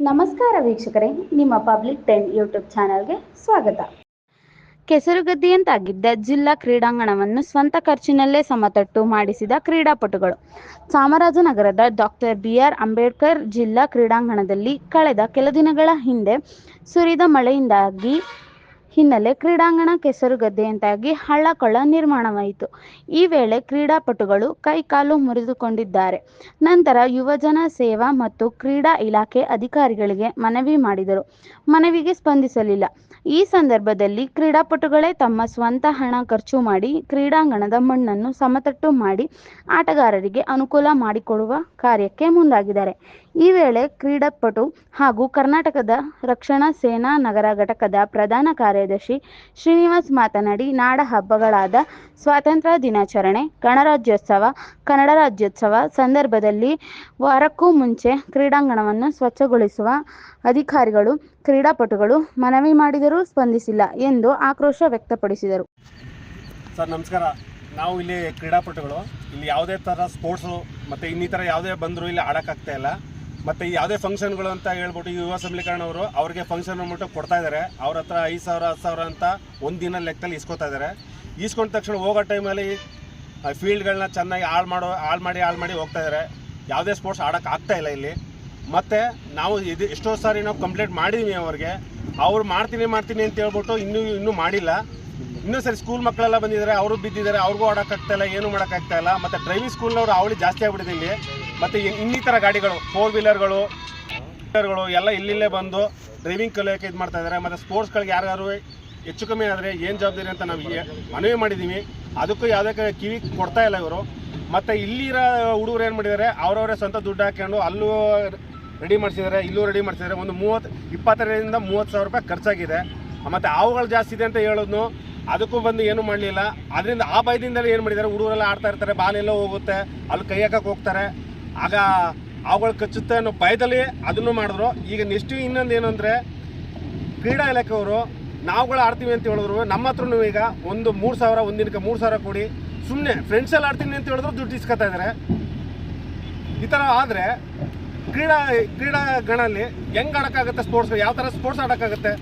ನಮಸ್ಕಾರ ವೀಕ್ಷಕರೇ, ನಿಮ್ಮ ಪಬ್ಲಿಕ್ ಟೆನ್ ಯೂಟ್ಯೂಬ್ ಚಾನಲ್ಗೆ ಸ್ವಾಗತ. ಕೆಸರುಗದ್ದೆಯಂತಾಗಿದ್ದ ಜಿಲ್ಲಾ ಕ್ರೀಡಾಂಗಣವನ್ನು ಸ್ವಂತ ಖರ್ಚಿನಲ್ಲೇ ಸಮತಟ್ಟು ಮಾಡಿಸಿದ ಕ್ರೀಡಾಪಟುಗಳು. ಚಾಮರಾಜನಗರದ ಡಾಕ್ಟರ್ ಬಿ ಆರ್ ಅಂಬೇಡ್ಕರ್ ಜಿಲ್ಲಾ ಕ್ರೀಡಾಂಗಣದಲ್ಲಿ ಕಳೆದ ಕೆಲ ದಿನಗಳ ಹಿಂದೆ ಸುರಿದ ಮಳೆಯಿಂದಾಗಿ ಹಿನ್ನೆಲೆ ಕ್ರೀಡಾಂಗಣ ಕೆಸರುಗದ್ದೆಯಂತಾಗಿ ಹಳ್ಳಕೊಳ್ಳ ನಿರ್ಮಾಣವಾಯಿತು. ಈ ವೇಳೆ ಕ್ರೀಡಾಪಟುಗಳು ಕೈಕಾಲು ಮುರಿದುಕೊಂಡಿದ್ದಾರೆ. ನಂತರ ಯುವಜನ ಸೇವಾ ಮತ್ತು ಕ್ರೀಡಾ ಇಲಾಖೆ ಅಧಿಕಾರಿಗಳಿಗೆ ಮನವಿ ಮಾಡಿದರು. ಮನವಿಗೆ ಸ್ಪಂದಿಸಲಿಲ್ಲ. ಈ ಸಂದರ್ಭದಲ್ಲಿ ಕ್ರೀಡಾಪಟುಗಳೇ ತಮ್ಮ ಸ್ವಂತ ಹಣ ಖರ್ಚು ಮಾಡಿ ಕ್ರೀಡಾಂಗಣದ ಮಣ್ಣನ್ನು ಸಮತಟ್ಟು ಮಾಡಿ ಆಟಗಾರರಿಗೆ ಅನುಕೂಲ ಮಾಡಿಕೊಡುವ ಕಾರ್ಯಕ್ಕೆ ಮುಂದಾಗಿದ್ದಾರೆ. ಈ ವೇಳೆ ಕ್ರೀಡಾಪಟು ಹಾಗೂ ಕರ್ನಾಟಕದ ರಕ್ಷಣಾ ಸೇನಾ ನಗರ ಘಟಕದ ಪ್ರಧಾನ ಕಾರ್ಯದರ್ಶಿ ಶ್ರೀನಿವಾಸ್ ಮಾತನಾಡಿ, ನಾಡ ಹಬ್ಬಗಳಾದ ಸ್ವಾತಂತ್ರ್ಯ ದಿನಾಚರಣೆ, ಗಣರಾಜ್ಯೋತ್ಸವ, ಕನ್ನಡ ರಾಜ್ಯೋತ್ಸವ ಸಂದರ್ಭದಲ್ಲಿ ವಾರಕ್ಕೂ ಮುಂಚೆ ಕ್ರೀಡಾಂಗಣವನ್ನು ಸ್ವಚ್ಛಗೊಳಿಸುವ ಅಧಿಕಾರಿಗಳು, ಕ್ರೀಡಾಪಟುಗಳು ಮನವಿ ಮಾಡಿದರೂ ಸ್ಪಂದಿಸಿಲ್ಲ ಎಂದು ಆಕ್ರೋಶ ವ್ಯಕ್ತಪಡಿಸಿದರು. ಸರ್, ನಮಸ್ಕಾರ. ನಾವು ಇಲ್ಲಿ ಕ್ರೀಡಾಪಟುಗಳು. ಇಲ್ಲಿ ಯಾವುದೇ ಥರ ಸ್ಪೋರ್ಟ್ಸು ಮತ್ತು ಇನ್ನಿತರ ಯಾವುದೇ ಬಂದರೂ ಇಲ್ಲಿ ಆಡೋಕ್ಕಾಗ್ತಾ ಇಲ್ಲ. ಮತ್ತು ಯಾವುದೇ ಫಂಕ್ಷನ್ಗಳು ಅಂತ ಹೇಳ್ಬಿಟ್ಟು ಯುವ ಸಬಲೀಕರಣವರು ಅವ್ರಿಗೆ ಫಂಕ್ಷನ್ ಅಂದ್ಬಿಟ್ಟು ಕೊಡ್ತಾ ಇದ್ದಾರೆ ಅವ್ರ ಹತ್ರ ಐದು ಸಾವಿರ, ಹತ್ತು ಸಾವಿರ ಅಂತ ಒಂದು ದಿನ ಲೆಕ್ಕದಲ್ಲಿ ಇಸ್ಕೊತಾ ಇದ್ದಾರೆ ಇಸ್ಕೊಂಡ ತಕ್ಷಣ ಹೋಗೋ ಟೈಮಲ್ಲಿ ಫೀಲ್ಡ್ಗಳನ್ನ ಚೆನ್ನಾಗಿ ಹಾಳು ಮಾಡೋ, ಹಾಳು ಮಾಡಿ ಹಾಳು ಮಾಡಿ ಹೋಗ್ತಾ ಇದ್ದಾರೆ ಯಾವುದೇ ಸ್ಪೋರ್ಟ್ಸ್ ಆಡೋಕ್ಕೆ ಆಗ್ತಾ ಇಲ್ಲ ಇಲ್ಲಿ. ಮತ್ತು ನಾವು ಇದು ಎಷ್ಟೋ ಸಾರಿ ನಾವು ಕಂಪ್ಲೇಂಟ್ ಮಾಡಿದ್ದೀವಿ ಅವ್ರಿಗೆ. ಅವ್ರು ಮಾಡ್ತೀನಿ ಮಾಡ್ತೀನಿ ಅಂತ ಹೇಳ್ಬಿಟ್ಟು ಇನ್ನೂ ಇನ್ನೂ ಮಾಡಿಲ್ಲ. ಇನ್ನೂ ಸರಿ ಸ್ಕೂಲ್ ಮಕ್ಕಳೆಲ್ಲ ಬಂದಿದ್ದಾರೆ ಅವರು ಬಿದ್ದಿದ್ದಾರೆ, ಅವ್ರಿಗೂ ಆಡೋಕ್ಕಾಗ್ತಾ ಇಲ್ಲ, ಏನೂ ಮಾಡೋಕ್ಕಾಗ್ತಾ ಇಲ್ಲ. ಮತ್ತು ಡ್ರೈವಿಂಗ್ ಸ್ಕೂಲ್ನವ್ರು ಅವಳಿ ಜಾಸ್ತಿ ಆಗ್ಬಿಟ್ಟಿದೆ ಇಲ್ಲಿ. ಮತ್ತು ಇನ್- ಇನ್ನಿತರ ಗಾಡಿಗಳು ಫೋರ್ ವೀಲರ್ಗಳು ಗಳು ಎಲ್ಲ ಇಲ್ಲಿಲ್ಲೇ ಬಂದು ಡ್ರೈವಿಂಗ್ ಕಲಿಯೋಕೆ ಇದು ಮಾಡ್ತಾ ಇದ್ದಾರೆ ಮತ್ತು ಸ್ಪೋರ್ಟ್ಸ್ಗಳಿಗೆ ಯಾರ್ಯಾರು ಹೆಚ್ಚು ಕಮ್ಮಿ ಆದರೆ ಏನು ಜವಾಬ್ದಾರಿ ಅಂತ ಈ- ಮನವಿ ಮಾಡಿದ್ದೀವಿ ಅದಕ್ಕೂ ಯಾವುದೇ ಕ- ಕಿವಿ ಕೊಡ್ತಾ ಇಲ್ಲ ಇವರು. ಮತ್ತು ಇಲ್ಲಿರೋ ಹುಡುಗರು ಏನು ಮಾಡಿದ್ದಾರೆ ಅವರವರೇ ಸ್ವಂತ ದುಡ್ಡು ಹಾಕ್ಕೊಂಡು ಅಲ್ಲೂ ರೆಡಿ ಮಾಡಿಸಿದ್ದಾರೆ ಇಲ್ಲೂ ರೆಡಿ ಮಾಡಿಸಿದ್ದಾರೆ ಒಂದು ಮೂವತ್ತು, ಇಪ್ಪತ್ತರಿಂದ ಮೂವತ್ತು ಸಾವಿರ ರೂಪಾಯಿ ಖರ್ಚಾಗಿದೆ. ಮತ್ತು ಹಾವುಗಳು ಜಾಸ್ತಿ ಇದೆ ಅಂತ ಹೇಳೋದು ಅದಕ್ಕೂ ಬಂದು ಏನು ಮಾಡಲಿಲ್ಲ. ಅದರಿಂದ ಆ ಭಯದಿಂದಲೇ ಏನು ಮಾಡಿದ್ದಾರೆ ಹುಡುಗರೆಲ್ಲ ಆಡ್ತಾ ಇರ್ತಾರೆ ಬಾಲೆಲ್ಲೋ ಹೋಗುತ್ತೆ, ಅಲ್ಲಿ ಕೈ ಹಾಕಕ್ಕೆ ಹೋಗ್ತಾರೆ. ಆಗ ಅವುಗಳು ಕಚ್ಚುತ್ತೆ ಅನ್ನೋ ಭಯದಲ್ಲಿ ಅದನ್ನು ಮಾಡಿದ್ರು. ಈಗ ನೆಕ್ಸ್ಟ್ ಇನ್ನೊಂದು ಏನು ಅಂದರೆ ಕ್ರೀಡಾ ಇಲಾಖೆಯವರು ನಾವುಗಳು ಆಡ್ತೀವಿ ಅಂತ ಹೇಳಿದ್ರು ನಮ್ಮ ಹತ್ರನೂ ಈಗ ಒಂದು ಮೂರು ಸಾವಿರ ಒಂದಿನಕ್ಕೆ ಮೂರು ಸಾವಿರ ಕೊಡಿ. ಸುಮ್ಮನೆ ಫ್ರೆಂಡ್ಸಲ್ಲಿ ಆಡ್ತೀನಿ ಅಂತ ಹೇಳಿದ್ರು ದುಡ್ಡು ಇಸ್ಕೊತಾ ಇದ್ದಾರೆ ಈ ಥರ ಆದರೆ ಕ್ರೀಡಾ ಕ್ರೀಡಾಗಣಲ್ಲಿ ಹೆಂಗೆ ಆಡೋಕ್ಕಾಗುತ್ತೆ ಸ್ಪೋರ್ಟ್ಸ್ ಯಾವ ಥರ ಸ್ಪೋರ್ಟ್ಸ್ ಆಡೋಕ್ಕಾಗುತ್ತೆ?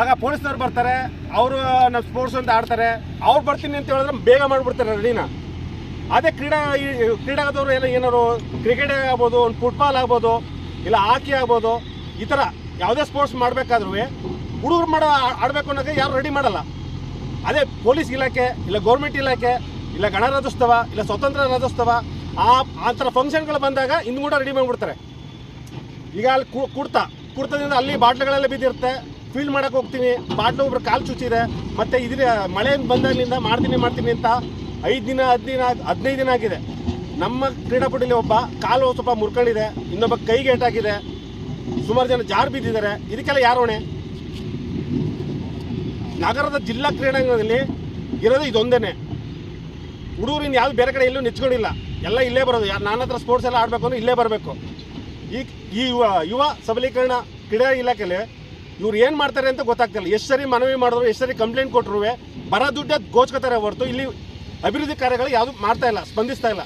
ಆಗ ಪೊಲೀಸ್ನವ್ರು ಬರ್ತಾರೆ, ಅವರು ನಮ್ಮ ಸ್ಪೋರ್ಟ್ಸ್ ಅಂತ ಆಡ್ತಾರೆ. ಅವ್ರು ಬರ್ತೀನಿ ಅಂತ ಹೇಳಿದ್ರೆ ಬೇಗ ಮಾಡಿಬಿಡ್ತಾರೆ ರೆಡಿನ ಅದೇ ಕ್ರೀಡಾ ಕ್ರೀಡಾದವರು ಏನೋ ಏನಾದ್ರು ಕ್ರಿಕೆಟ್ ಆಗ್ಬೋದು, ಒಂದು ಫುಟ್ಬಾಲ್ ಆಗ್ಬೋದು, ಇಲ್ಲ ಹಾಕಿ ಆಗ್ಬೋದು, ಈ ಥರ ಯಾವುದೇ ಸ್ಪೋರ್ಟ್ಸ್ ಮಾಡಬೇಕಾದ್ರೂ ಹುಡುಗರು ಮಾಡೋ, ಆಡಬೇಕು ಅನ್ನೋಕ್ಕೆ ಯಾರು ರೆಡಿ ಮಾಡಲ್ಲ. ಅದೇ ಪೊಲೀಸ್ ಇಲಾಖೆ, ಇಲ್ಲ ಗೌರ್ಮೆಂಟ್ ಇಲಾಖೆ, ಇಲ್ಲ ಗಣರಾಜ್ಯೋತ್ಸವ ಇಲ್ಲ ಸ್ವತಂತ್ರ ರಾಜ್ಯೋತ್ಸವ, ಆ ಆ ಥರ ಫಂಕ್ಷನ್ಗಳು ಬಂದಾಗ ಇನ್ನು ಕೂಡ ರೆಡಿ ಮಾಡಿಬಿಡ್ತಾರೆ. ಈಗ ಅಲ್ಲಿ ಕುಡ್ತಾ ಕುಡ್ತ, ಕುಡ್ತದಿಂದ ಅಲ್ಲಿ ಬಾಟ್ಲುಗಳೆಲ್ಲ ಬಿದ್ದಿರುತ್ತೆ. ಫೀಲ್ ಮಾಡೋಕೆ ಹೋಗ್ತೀನಿ, ಬಾಟ್ಲು ಒಬ್ರು ಕಾಲು ಚುಚ್ಚಿದೆ, ಮತ್ತು ಇದ್ರ ಮಳೆ ಬಂದಾಗಲಿಂದ ಮಾಡ್ತೀನಿ ಮಾಡ್ತೀನಿ ಅಂತ ಐದು ದಿನ ಹತ್ತು ದಿನ, ಹದಿನೈದು ದಿನ ಆಗಿದೆ. ನಮ್ಮ ಕ್ರೀಡಾಪಟುಲಿ ಒಬ್ಬ ಕಾಲು ಸ್ವಲ್ಪ ಮುರ್ಕೊಂಡಿದೆ, ಇನ್ನೊಬ್ಬ ಕೈಗೆ ಏಟಾಗಿದೆ. ಸುಮಾರು ಜನ ಜಾರು ಬಿದ್ದಿದ್ದಾರೆ. ಇದಕ್ಕೆಲ್ಲ ಯಾರು ಹೊಣೆ? ನಗರದ ಜಿಲ್ಲಾ ಕ್ರೀಡಾಂಗಣದಲ್ಲಿ ಇರೋದು ಇದೊಂದೇನೆ. ಹುಡುಗರಿಂದ ಯಾವ್ದು ಬೇರೆ ಕಡೆ ಎಲ್ಲೂ ನೆಚ್ಕೊಂಡಿಲ್ಲ. ಎಲ್ಲ ಇಲ್ಲೇ ಬರೋದು. ನಾನು ಹತ್ರ ಸ್ಪೋರ್ಟ್ಸ್ ಎಲ್ಲ ಆಡಬೇಕು ಅಂದ್ರೆ ಇಲ್ಲೇ ಬರಬೇಕು. ಈ ಈ ಯುವ ಯುವ ಸಬಲೀಕರಣ ಕ್ರೀಡಾ ಇಲಾಖೆಯಲ್ಲಿ ಇವ್ರು ಏನು ಮಾಡ್ತಾರೆ ಅಂತ ಗೊತ್ತಾಗ್ತಿಲ್ಲ. ಎಷ್ಟು ಸರಿ ಮನವಿ ಮಾಡಿದ್ರು, ಎಷ್ಟು ಸರಿ ಕಂಪ್ಲೇಂಟ್ ಕೊಟ್ಟರು ಬರೋ ದುಡ್ಡು ಗೋಚ್ಕೋತಾರೆ ಹೊರತು. ಇಲ್ಲಿ ಅಭಿವೃದ್ಧಿ ಕಾರ್ಯಗಳು ಯಾವುದು ಮಾಡ್ತಾ ಇಲ್ಲ ಸ್ಪಂದಿಸ್ತಾ ಇಲ್ಲ.